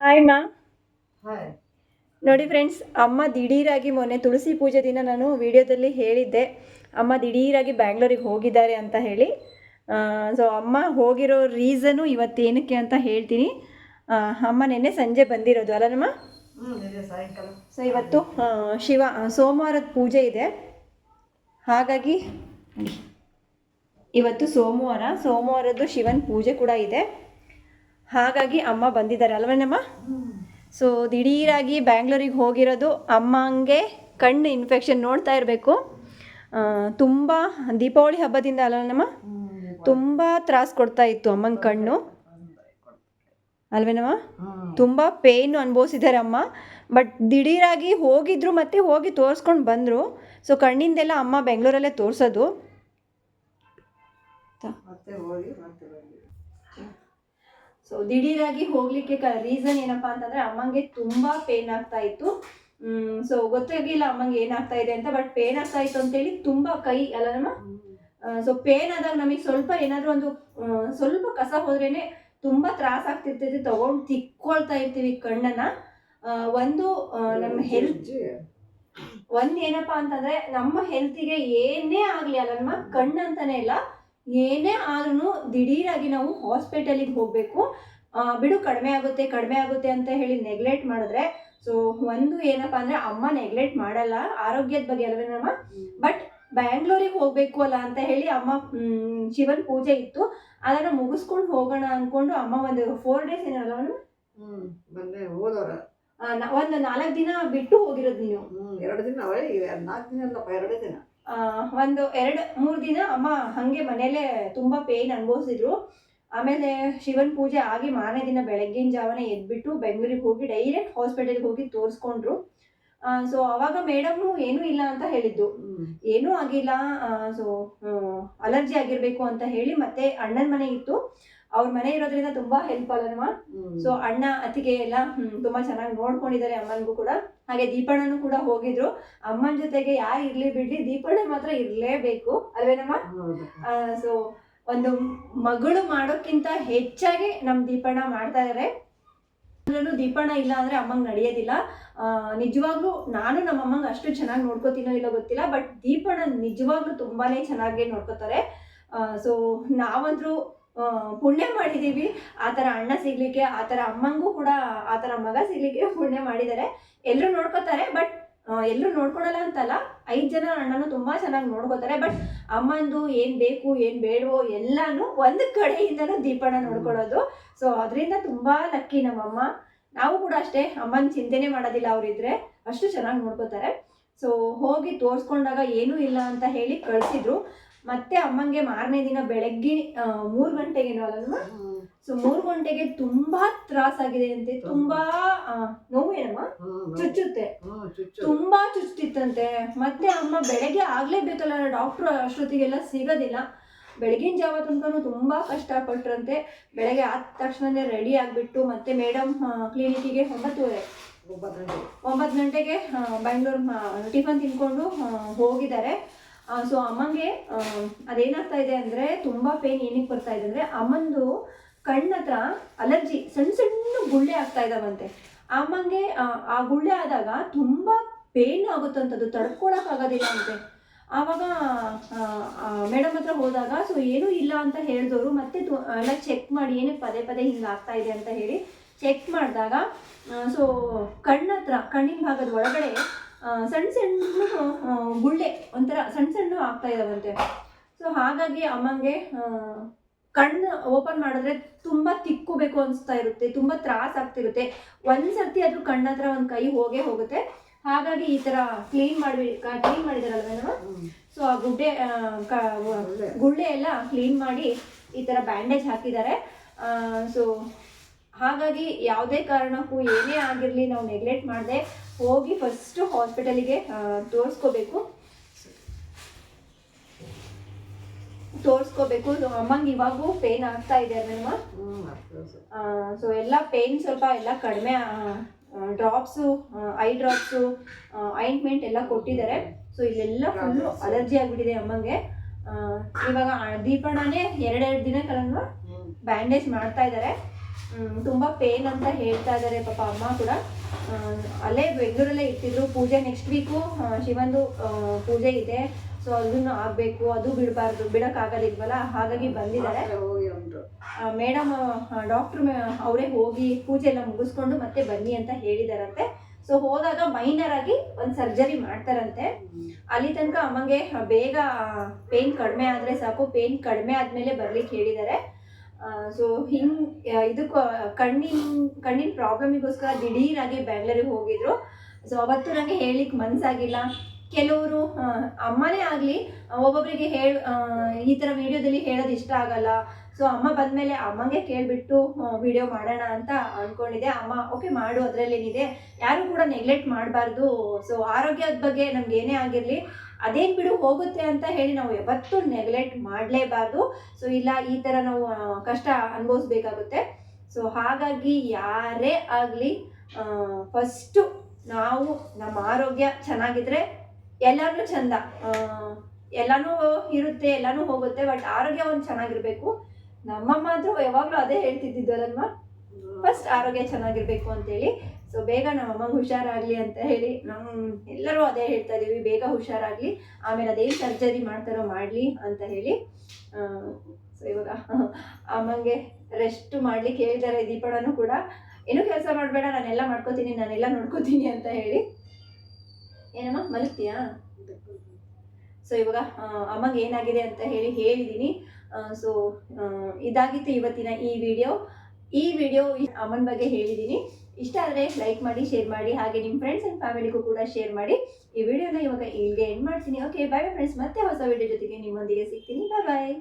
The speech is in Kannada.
ಹಾಯ್ ಮಾ ಹಾಯ್ ನೋಡಿ ಫ್ರೆಂಡ್ಸ್ ಅಮ್ಮ ದಿಢೀರಾಗಿ ಮೊನ್ನೆ ತುಳಸಿ ಪೂಜೆ ದಿನ ನಾನು ವಿಡಿಯೋದಲ್ಲಿ ಹೇಳಿದ್ದೆ. ಅಮ್ಮ ದಿಢೀರಾಗಿ ಬ್ಯಾಂಗ್ಳೂರಿಗೆ ಹೋಗಿದ್ದಾರೆ ಅಂತ ಹೇಳಿ. ಸೊ ಅಮ್ಮ ಹೋಗಿರೋ ರೀಸನು ಇವತ್ತೇನಕ್ಕೆ ಅಂತ ಹೇಳ್ತೀನಿ. ಅಮ್ಮ ನಿನ್ನೆ ಸಂಜೆ ಬಂದಿರೋದು ಅಲ್ಲ ನಮ್ಮ? ಹ್ಞೂ ಇದೆ ಸಾಯಂಕಾಲ. ಸೊ ಇವತ್ತು ಶಿವ ಸೋಮವಾರದ ಪೂಜೆ ಇದೆ. ಹಾಗಾಗಿ ಇವತ್ತು ಸೋಮವಾರ ಸೋಮವಾರದ್ದು ಶಿವನ ಪೂಜೆ ಕೂಡ ಇದೆ. ಹಾಗಾಗಿ ಅಮ್ಮ ಬಂದಿದ್ದಾರೆ ಅಲ್ವೇನಮ್ಮ ಸೊ ದಿಢೀರಾಗಿ ಬ್ಯಾಂಗ್ಳೂರಿಗೆ ಹೋಗಿರೋದು ಅಮ್ಮಂಗೆ ಕಣ್ಣು ಇನ್ಫೆಕ್ಷನ್ ನೋಡ್ತಾ ಇರಬೇಕು. ತುಂಬ ದೀಪಾವಳಿ ಹಬ್ಬದಿಂದ ಅಲ್ವೇನಮ್ಮ ತುಂಬ ತ್ರಾಸ ಕೊಡ್ತಾ ಇತ್ತು ಅಮ್ಮನ ಕಣ್ಣು. ಅಲ್ವೇನಮ್ಮ ತುಂಬ ಪೇಯ್ನು ಅನುಭವಿಸಿದ್ದಾರೆ ಅಮ್ಮ. ಬಟ್ ದಿಢೀರಾಗಿ ಹೋಗಿದ್ರು ಮತ್ತೆ ಹೋಗಿ ತೋರಿಸ್ಕೊಂಡು ಬಂದರು. ಸೊ ಕಣ್ಣಿಂದೆಲ್ಲ ಅಮ್ಮ ಬೆಂಗಳೂರಲ್ಲೇ ತೋರಿಸೋದು ಮತ್ತೆ ಹೋಗಿ ಮತ್ತೆ ಬಂದ್ವಿ ಸೊ ದಿಢೀರಾಗಿ ಹೋಗ್ಲಿಕ್ಕೆ ಕ ರೀಸನ್ ಏನಪ್ಪಾ ಅಂತಂದ್ರೆ ಅಮ್ಮಂಗೆ ತುಂಬಾ ಪೇನ್ ಆಗ್ತಾ ಇತ್ತು. ಸೊ ಗೊತ್ತಾಗಿಲ್ಲ ಅಮ್ಮಂಗೆ ಏನಾಗ್ತಾ ಇದೆ ಅಂತ ಬಟ್ ಪೇನ್ ಆಗ್ತಾ ಇತ್ತು ಅಂತೇಳಿ ತುಂಬಾ ಕೈ ಅಲ್ಲ ನಮ್ಮ ಸೊ ಪೇನ್ ಆದಾಗ ನಮಗೆ ಸ್ವಲ್ಪ ಏನಾದರೂ ಒಂದು ಸ್ವಲ್ಪ ಕಸ ಹೋದ್ರೇನೆ ತುಂಬಾ ತ್ರಾಸ ಆಗ್ತಿರ್ತೈತಿ ತಗೊಂಡು ತಿಕ್ಕೊಳ್ತಾ ಇರ್ತೀವಿ ಕಣ್ಣನ್ನ. ಒಂದು ನಮ್ಮ ಹೆಲ್ತ್ ಒಂದ್ ಏನಪ್ಪಾ ಅಂತಂದ್ರೆ ನಮ್ಮ ಹೆಲ್ತಿಗೆ ಏನೇ ಆಗ್ಲಿ ಅಲ್ಲ ನಮ್ಮ ಕಣ್ಣಂತಾನೆ ಇಲ್ಲ. ಏನೇ ಆದ್ರೂ ದಿಢೀರಾಗಿ ನಾವು ಹಾಸ್ಪಿಟಲಿಗೆ ಹೋಗಬೇಕು. ಬಿಡು ಕಡಿಮೆ ಆಗುತ್ತೆ ಕಡಿಮೆ ಆಗುತ್ತೆ ಅಂತ ಹೇಳಿ ನೆಗ್ಲೆಕ್ಟ್ ಮಾಡಿದ್ರೆ ಸೊ ಒಂದು ಏನಪ್ಪಾ ಅಂದ್ರೆ ಅಮ್ಮ ನೆಗ್ಲೆಕ್ಟ್ ಮಾಡಲ್ಲ ಆರೋಗ್ಯದ ಬಗ್ಗೆ ಅಲ್ವೇ ನಮ್ಮ ಬಟ್ ಬ್ಯಾಂಗ್ಳೂರಿಗೆ ಹೋಗಬೇಕು ಅಲ್ಲ ಅಂತ ಹೇಳಿ ಅಮ್ಮ ಶಿವನ್ ಪೂಜೆ ಇತ್ತು. ಅದನ್ನು ಮುಗಿಸ್ಕೊಂಡು ಹೋಗೋಣ ಅಂದ್ಕೊಂಡು ಅಮ್ಮ ಒಂದು ಫೋರ್ ಡೇಸ್ ಏನಲ್ಲ ಬಂದೆ ಹೋದವ್ರ. ಒಂದು ನಾಲ್ಕು ದಿನ ಬಿಟ್ಟು ಹೋಗಿರೋದು ನೀವು. ಎರಡು ದಿನ ನಾಲ್ಕು ದಿನ ಅಲ್ಲಪ್ಪ ಎರಡೇ ದಿನ. ಒಂದು ಎರಡು ಮೂರು ದಿನ ಅಮ್ಮ ಹಾಗೆ ಮನೇಲೆ ತುಂಬಾ ಪೇಯ್ನ್ ಅನುಭವಿಸಿದ್ರು. ಆಮೇಲೆ ಶಿವನ್ ಪೂಜೆ ಆಗಿ ಮಾರನೇ ದಿನ ಬೆಳಗ್ಗಿನ ಜಾವನೆ ಎದ್ಬಿಟ್ಟು ಬೆಂಗಳೂರಿಗೆ ಹೋಗಿ ಡೈರೆಕ್ಟ್ ಹಾಸ್ಪಿಟಲ್ಗೆ ಹೋಗಿ ತೋರಿಸ್ಕೊಂಡ್ರು. ಸೊ ಅವಾಗ ಮೇಡಮ್ನು ಏನೂ ಇಲ್ಲ ಅಂತ ಹೇಳಿದ್ದು. ಏನೂ ಆಗಿಲ್ಲ ಸೊ ಅಲರ್ಜಿ ಆಗಿರಬೇಕು ಅಂತ ಹೇಳಿ ಮತ್ತೆ ಅಣ್ಣನ ಮನೆ ಇತ್ತು. ಅವ್ರ ಮನೆ ಇರೋದ್ರಿಂದ ತುಂಬಾ ಹೆಲ್ಪ್ ಅಲ್ಲಮ್ಮ ಹ್ಞೂ ಸೊ ಅಣ್ಣ ಅತ್ತಿಗೆ ಎಲ್ಲ ಹ್ಮ್, ತುಂಬಾ ಚೆನ್ನಾಗಿ ನೋಡ್ಕೊಂಡಿದ್ದಾರೆ ಅಮ್ಮನಿಗೂ ಕೂಡ. ಹಾಗೆ ದೀಪಣ್ಣನು ಕೂಡ ಹೋಗಿದ್ರು. ಅಮ್ಮನ ಜೊತೆಗೆ ಯಾರು ಇರ್ಲಿ ಬಿಡ್ಲಿ ದೀಪಣ್ಣ ಮಾತ್ರ ಇರ್ಲೇಬೇಕು. ಅಲ್ವೇನಮ್ಮ? ಸೊ ಒಂದು ಮಗಳು ಮಾಡೋಕ್ಕಿಂತ ಹೆಚ್ಚಾಗಿ ನಮ್ ದೀಪಣ್ಣ ಮಾಡ್ತಾ ಇದಾರೆ. ದೀಪಣ್ಣ ಇಲ್ಲ ಅಂದ್ರೆ ಅಮ್ಮಂಗ್ ನಡೆಯೋದಿಲ್ಲ. ನಿಜವಾಗ್ಲೂ ನಾನು ನಮ್ಮ ಅಮ್ಮಂಗ್ ಅಷ್ಟು ಚೆನ್ನಾಗಿ ನೋಡ್ಕೋತೀನೋ ಇಲ್ಲೋ ಗೊತ್ತಿಲ್ಲ ಬಟ್ ದೀಪಣ್ಣ ನಿಜವಾಗ್ಲೂ ತುಂಬಾನೇ ಚೆನ್ನಾಗಿ ನೋಡ್ಕೋತಾರೆ. ಸೊ ನಾವಂದ್ರೂ ಪುಣ್ಯ ಮಾಡಿದೀವಿ. ಆ ಥರ ಅಣ್ಣ ಸಿಗ್ಲಿಕ್ಕೆ, ಆ ಥರ ಅಮ್ಮಂಗೂ ಕೂಡ ಆ ಥರ ಮಗ ಸಿಗ್ಲಿಕ್ಕೆ ಪುಣ್ಯ ಮಾಡಿದ್ದಾರೆ. ಎಲ್ಲರೂ ನೋಡ್ಕೋತಾರೆ, ಬಟ್ ಎಲ್ಲರೂ ನೋಡ್ಕೊಳಲ್ಲ ಅಂತಲ್ಲ, ಐದು ಜನ ಅಣ್ಣನ ತುಂಬಾ ಚೆನ್ನಾಗಿ ನೋಡ್ಕೋತಾರೆ. ಬಟ್, ಅಮ್ಮಂದು ಏನ್ ಬೇಕು, ಏನ್ ಬೇಡವೋ ಎಲ್ಲಾನು ಒಂದು ಕಡೆಯಿಂದನೂ ದೀಪಣ್ಣ ನೋಡ್ಕೊಳ್ಳೋದು. ಸೊ ಅದರಿಂದ ತುಂಬಾ ಲಕ್ಕಿ ನಮ್ಮಮ್ಮ. ನಾವು ಕೂಡ ಅಷ್ಟೇ ಅಮ್ಮನ ಚಿಂತೆನೆ ಮಾಡೋದಿಲ್ಲ ಅವರಿದ್ರೆ. ಅಷ್ಟು ಚೆನ್ನಾಗಿ ನೋಡ್ಕೋತಾರೆ. ಸೊ ಹೋಗಿ ತೋರಿಸ್ಕೊಂಡಾಗ ಏನೂ ಇಲ್ಲ ಅಂತ ಹೇಳಿ ಕಳ್ಸಿದ್ರು. ಮತ್ತೆ ಅಮ್ಮಂಗೆ ಮಾರನೇ ದಿನ ಬೆಳಗ್ಗೆ ಮೂರು ಗಂಟೆಗೆ ಹ್ಞೂ ಸೊ ಮೂರು ಗಂಟೆಗೆ ತುಂಬಾ ತ್ರಾಸಾಗಿದೆ ಅಂತೆ ತುಂಬಾ ನೋವೇನಮ್ಮ ನೋವು ಏನಮ್ಮ? ಹ್ಞೂ ಚುಚ್ಚುತ್ತೆ. ತುಂಬಾ ಚುಚ್ಚುತ್ತಿತ್ತಂತೆ ಮತ್ತೆ ಅಮ್ಮ ಬೆಳಗ್ಗೆ ಆಗ್ಲೇಬೇಕಲ್ಲ ಡಾಕ್ಟ್ರು ಅಷ್ಟೊತ್ತಿಗೆಲ್ಲ ಸಿಗೋದಿಲ್ಲ. ಬೆಳಗಿನ ಜಾವ ತನಕ ತುಂಬಾ ಕಷ್ಟಪಟ್ರಂತೆ. ಬೆಳಗ್ಗೆ ಆದ ತಕ್ಷಣನೇ ರೆಡಿ ಆಗಿಬಿಟ್ಟು ಮತ್ತೆ ಮೇಡಮ್ ಕ್ಲಿನಿಕ್ಕಿಗೆ ಒಂಬತ್ತುವರೆ. ಒಂಬತ್ತು ಗಂಟೆಗೆ. ಬೆಂಗಳೂರು ಟಿಫನ್ ತಿನ್ಕೊಂಡು ಹೋಗಿದ್ದಾರೆ. ಸೊ ಅಮ್ಮಂಗೆ ಅದೇನಾಗ್ತಾ ಇದೆ ಅಂದ್ರೆ ತುಂಬಾ ಪೇನ್ ಏನಕ್ಕೆ ಬರ್ತಾ ಇದೆ ಅಂದ್ರೆ ಅಮ್ಮಂದು ಕಣ್ಣತ್ರ ಅಲರ್ಜಿ ಸಣ್ಣ ಸಣ್ಣ ಗುಳ್ಳೆ ಆಗ್ತಾ ಇದಾವಂತೆ. ಅಮ್ಮಂಗೆ ಆ, ಗುಳ್ಳೆ ಆದಾಗ ತುಂಬಾ ಪೇನ್ ಆಗುತ್ತಂತದ್ದು ತಡ್ಕೊಳಕ್ ಆಗೋದಿಲ್ಲ ಅಂತೆ. ಆವಾಗ ಮೇಡಮ್ ಹತ್ರ ಹೋದಾಗ ಸೊ ಏನೂ ಇಲ್ಲ ಅಂತ ಹೇಳಿದವರು ಮತ್ತೆ ಎಲ್ಲ ಚೆಕ್ ಮಾಡಿ ಏನಕ್ಕೆ ಪದೇ ಪದೇ ಹಿಂಗೆ ಆಗ್ತಾ ಇದೆ ಅಂತ ಹೇಳಿ ಚೆಕ್ ಮಾಡಿದಾಗ ಸೊ ಕಣ್ಣತ್ರ ಕಣ್ಣಿನ ಭಾಗದ ಒಳಗಡೆ ಸಣ್ಣ ಸಣ್ಣ ಗುಳ್ಳೆ ಒಂಥರ ಸಣ್ಣ ಸಣ್ಣ ಆಗ್ತಾ ಇದಾವಂತೆ. ಸೊ ಹಾಗಾಗಿ ಅಮ್ಮಂಗೆ ಕಣ್ಣು ಓಪನ್ ಮಾಡಿದ್ರೆ ತುಂಬ ತಿಕ್ಕೋಬೇಕು ಅನಿಸ್ತಾ ಇರುತ್ತೆ, ತುಂಬ ತ್ರಾಸ ಆಗ್ತಿರುತ್ತೆ. ಒಂದ್ಸರ್ತಿ ಅದು ಕಣ್ಣತ್ರ ಒಂದು ಕೈ ಹೋಗೇ ಹೋಗುತ್ತೆ. ಹಾಗಾಗಿ ಈ ತರ ಕ್ಲೀನ್ ಮಾಡಿ ಕ್ಲೀನ್ ಮಾಡಿದಾರಲ್ವ ಸೊ ಆ ಗುಡ್ಡೆ ಗುಳ್ಳೆ ಎಲ್ಲ ಕ್ಲೀನ್ ಮಾಡಿ ಈ ಥರ ಬ್ಯಾಂಡೇಜ್ ಹಾಕಿದ್ದಾರೆ. ಸೊ ಹಾಗಾಗಿ ಯಾವುದೇ ಕಾರಣಕ್ಕೂ ಏನೇ ಆಗಿರಲಿ ನಾವು ನೆಗ್ಲೆಕ್ಟ್ ಮಾಡದೆ ಹೋಗಿ ಫಸ್ಟು ಹಾಸ್ಪಿಟಲಿಗೆ ತೋರಿಸ್ಕೋಬೇಕು. ತೋರಿಸ್ಕೋಬೇಕು. ಅಮ್ಮಂಗೆ ಇವಾಗೂ ಪೇನ್ ಆಗ್ತಾ ಇದೆ ಅಮ್ಮ ಸೊ ಎಲ್ಲ ಪೇನ್ ಸ್ವಲ್ಪ ಎಲ್ಲ ಕಡಿಮೆ ಡ್ರಾಪ್ಸು ಐ ಡ್ರಾಪ್ಸು ಆಯಿಂಟ್ಮೆಂಟ್ ಎಲ್ಲ ಕೊಟ್ಟಿದ್ದಾರೆ. ಸೊ ಇಲ್ಲೆಲ್ಲ ಫುಲ್ಲು ಅಲರ್ಜಿ ಆಗಿಬಿಟ್ಟಿದೆ ಅಮ್ಮಂಗೆ. ಇವಾಗ ದೀಪಣ್ಣನೇ ಎರಡೆರಡು ದಿನಗಳನ್ನ ಹ್ಞೂ ಬ್ಯಾಂಡೇಜ್ ಮಾಡ್ತಾ ಇದ್ದಾರೆ. ತುಂಬಾ ಪೇನ್ ಅಂತ ಹೇಳ್ತಾ ಇದ್ದಾರೆ ಪಾಪ ಅಮ್ಮ ಕೂಡ. ಅಲ್ಲೇ ಬೆಂಗಳೂರಲ್ಲೇ ಇಟ್ಟಿದ್ರು ಪೂಜೆ ನೆಕ್ಸ್ಟ್ ವೀಕು ಶಿವಂದು ಪೂಜೆ ಇದೆ. ಸೊ ಅದನ್ನು ಆಗಬೇಕು ಅದು ಬಿಡಬಾರ್ದು ಬಿಡೋಕ್ಕಾಗೋದಿಲ್ವಲ್ಲ? ಹಾಗಾಗಿ ಬಂದಿದ್ದಾರೆ. ಮೇಡಮ್ ಡಾಕ್ಟ್ರ್ ಅವರೇ ಹೋಗಿ ಪೂಜೆ ಎಲ್ಲ ಮುಗಿಸ್ಕೊಂಡು ಮತ್ತೆ ಬನ್ನಿ ಅಂತ ಹೇಳಿದಾರಂತೆ. ಸೊ ಹೋದಾಗ ಮೈನರ್ ಆಗಿ ಒಂದು ಸರ್ಜರಿ ಮಾಡ್ತಾರಂತೆ. ಅಲ್ಲಿ ತನಕ ಅಮ್ಮಂಗೆ ಬೇಗ ಪೇನ್ ಕಡಿಮೆ ಆದರೆ ಸಾಕು ಪೇನ್ ಕಡಿಮೆ ಆದಮೇಲೆ ಬರ್ಲಿಕ್ಕೆ ಹೇಳಿದ್ದಾರೆ. ಸೊ ಹಿಂಗ್ ಇದಕ್ಕೆ ಕಣ್ಣಿನ ಕಣ್ಣಿನ ಪ್ರಾಬ್ಲಮಿಗೋಸ್ಕರ ದಿಢೀರಾಗಿ ಬ್ಯಾಂಗ್ಳೂರಿಗೆ ಹೋಗಿದ್ರು. ಸೊ ಅವತ್ತು ನನಗೆ ಹೇಳಲಿಕ್ಕೆ ಮನಸ್ಸಾಗಿಲ್ಲ ಕೆಲವರು ಅಮ್ಮನೇ ಆಗಲಿ ಒಬ್ಬೊಬ್ಬರಿಗೆ ಹೇಳ ಈ ಥರ ವಿಡಿಯೋದಲ್ಲಿ ಹೇಳೋದು ಇಷ್ಟ ಆಗಲ್ಲ. ಸೊ ಅಮ್ಮ ಬಂದಮೇಲೆ ಅಮ್ಮಂಗೆ ಕೇಳಿಬಿಟ್ಟು ವಿಡಿಯೋ ಮಾಡೋಣ ಅಂತ ಅಂದ್ಕೊಂಡಿದ್ದೆ ಅಮ್ಮ, ಓಕೆ, ಮಾಡು, ಅದರಲ್ಲೇನಿದೆ. ಯಾರು ಕೂಡ ನೆಗ್ಲೆಕ್ಟ್ ಮಾಡಬಾರ್ದು. ಸೊ ಆರೋಗ್ಯದ ಬಗ್ಗೆ ನಮ್ಗೆ ಏನೇ ಆಗಿರಲಿ ಅದೇನು ಬಿಡು ಹೋಗುತ್ತೆ ಅಂತ ಹೇಳಿ ನಾವು ಯಾವತ್ತೂ ನೆಗ್ಲೆಕ್ಟ್ ಮಾಡಲೇಬಾರ್ದು. ಸೊ ಇಲ್ಲ, ಈ ಥರ ನಾವು ಕಷ್ಟ ಅನುಭವಿಸ್ಬೇಕಾಗುತ್ತೆ. ಸೊ ಹಾಗಾಗಿ ಯಾರೇ ಆಗಲಿ ಫಸ್ಟು ನಾವು ನಮ್ಮ ಆರೋಗ್ಯ ಚೆನ್ನಾಗಿದ್ರೆ ಎಲ್ಲಾನು ಚಂದ. ಎಲ್ಲನೂ ಇರುತ್ತೆ, ಎಲ್ಲಾನು ಹೋಗುತ್ತೆ ಬಟ್ ಆರೋಗ್ಯ ಒಂದು ಚೆನ್ನಾಗಿರ್ಬೇಕು. ನಮ್ಮಮ್ಮ ಮಾತ್ರ ಯಾವಾಗಲೂ ಅದೇ ಹೇಳ್ತಿದ್ದಿದ್ದಲ್ಲಮ್ಮ ಫಸ್ಟ್ ಆರೋಗ್ಯ ಚೆನ್ನಾಗಿರ್ಬೇಕು ಅಂತೇಳಿ. ಸೊ ಬೇಗ ನಮ್ಮ ಅಮ್ಮಂಗೆ ಹುಷಾರಾಗಲಿ ಅಂತ ಹೇಳಿ ನಮ್ಮ ಎಲ್ಲರೂ ಅದೇ ಹೇಳ್ತಾ ಇದೀವಿ, ಬೇಗ ಹುಷಾರಾಗಲಿ, ಆಮೇಲೆ ಅದೇ ಸರ್ಜರಿ ಮಾಡ್ತಾರೋ ಮಾಡಲಿ ಅಂತ ಹೇಳಿ. ಸೊ ಇವಾಗ ಅಮ್ಮಂಗೆ ರೆಸ್ಟ್ ಮಾಡ್ಲಿಕ್ಕೆ ಹೇಳಿದ್ದಾರೆ ದೀಪಣ್ಣನು ಕೂಡ. ಏನು ಕೆಲಸ ಮಾಡಬೇಡ, ನಾನೆಲ್ಲ ಮಾಡ್ಕೋತೀನಿ, ನಾನೆಲ್ಲ ನೋಡ್ಕೋತೀನಿ ಅಂತ ಹೇಳಿ. ಏನಮ್ಮ, ಮಲಗ್ತೀಯಾ? ಸೊ ಇವಾಗ ಅಮ್ಮಂಗೆ ಏನಾಗಿದೆ ಅಂತ ಹೇಳಿ ಹೇಳಿದ್ದೀನಿ. ಸೊ ಇದಾಗಿತ್ತು ಇವತ್ತಿನ ಈ ವಿಡಿಯೋ ಈ ವಿಡಿಯೋ ಅಮ್ಮನ ಬಗ್ಗೆ ಹೇಳಿದ್ದೀನಿ ಇಷ್ಟ ಆದರೆ ಲೈಕ್ ಮಾಡಿ ಶೇರ್ ಮಾಡಿ, ಹಾಗೆ ನಿಮ್ಮ ಫ್ರೆಂಡ್ಸ್ ಆ್ಯಂಡ್ ಫ್ಯಾಮಿಲಿಗೂ ಕೂಡ ಶೇರ್ ಮಾಡಿ. ಈ ವಿಡಿಯೋನ ಇವಾಗ ಇಲ್ಲಿಗೆ ಎಂಡ್ ಮಾಡ್ತೀನಿ. ಓಕೆ ಬಾಯ್ ಫ್ರೆಂಡ್ಸ್ ಮತ್ತೆ ಹೊಸ ವಿಡಿಯೋ ಜೊತೆಗೆ ನಿಮ್ಮೊಂದಿಗೆ ಸಿಗ್ತೀನಿ. ಬಾಯ್ ಬಾಯ್